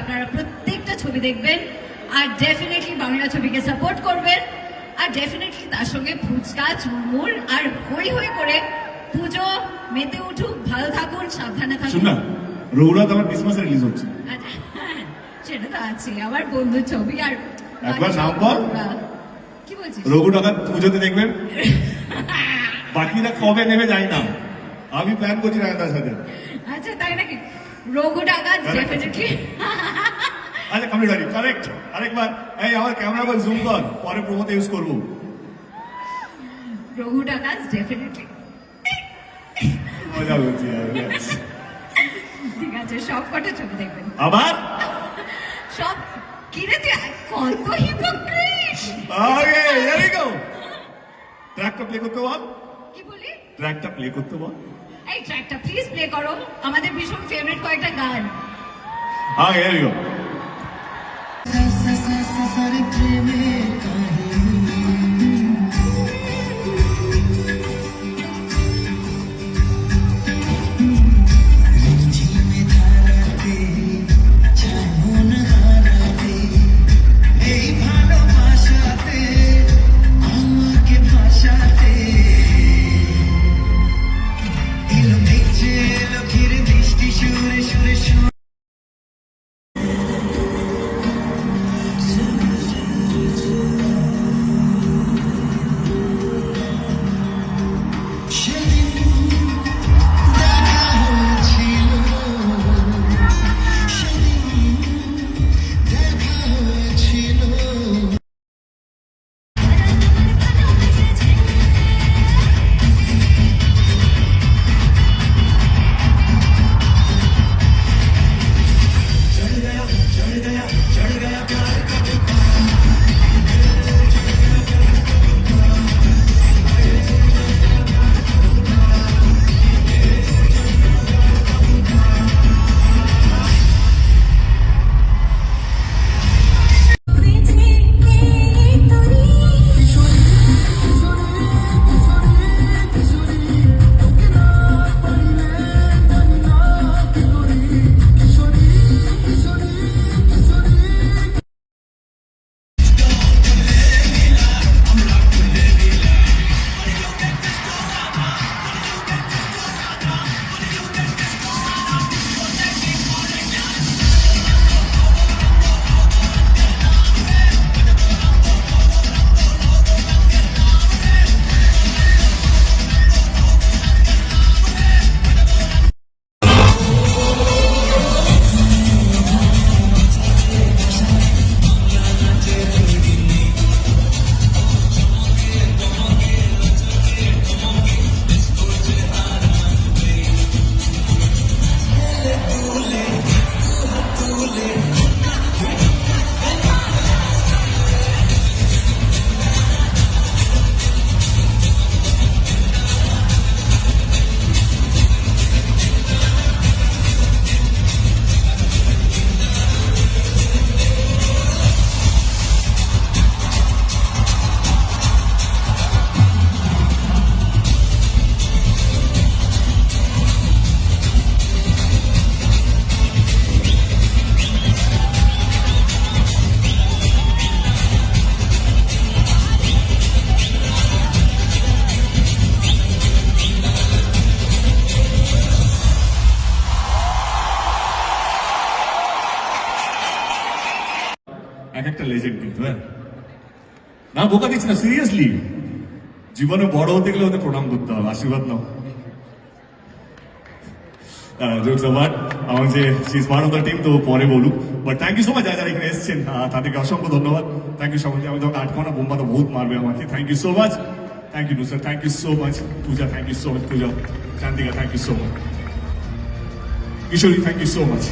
আপনারা প্রত্যেকটা ছবি দেখবেন। আর ডেফিনেটলি বাংলা ছবিকে সাপোর্ট করবেন। আর ডেফিনেটলি তার সঙ্গে ফুচকা চুরমুর আর হই হই করে পুজো মেতে উঠুক ভালো থাকুন সাবধানে থাকুন। না রঘুনাথ আমার ক্রিসমাসে রিলিজ হচ্ছে। সেটা তো আছে আমার বন্ধুর ছবি আর একবার নাম বল। কি বলছিস? রঘুনাথ পুজোতে দেখবেন। বাকিরা কবে নেবে জানি না। আমি প্ল্যান করছি রায়তার সাথে। আচ্ছা তাই নাকি? রঘু Correct. ডেফিনেটলি আচ্ছা কমপ্লিট হয়নি কারেক্ট আরেকবার। এই আমার ক্যামেরা বল জুম কর। পরে প্রমোতে ইউজ করব। রঘু ডাকাত ডেফিনেটলি মজা হচ্ছে। ঠিক আছে সব কটা ছবি দেখবেন। আবার? সব কিরে তুই কত hypocrite okay here we go ট্র্যাকটা প্লে করতে বল। কি বলি ট্র্যাকটা প্লে করতে বল। এই ট্র্যাকটা প্লিজ প্লে করো। আমাদের ভীষণ ফেভারিট কয়েকটা গান। হ্যাঁ একটা লেজেন্ড কিন্তু হ্যাঁ। না, বোকা দিচ্ছি না সিরিয়াসলি জীবনে বড় হতে গেলে ওদের প্রণাম করতে হবে, আশীর্বাদ নাও। আমার যে she is of the team তো পরে বলুক। But thank you so much যারা যারা এখানে এসেছেন তাদেরকে অসংখ্য ধন্যবাদ। থ্যাংক ইউ সো মাচ আমি তখন আটকানো বোম্বা তো বহুত মারবে আমাকে। Thank you so much thank you sir thank you so much Puja thank you so much Puja. Chandika thank you so much Kishori thank you so much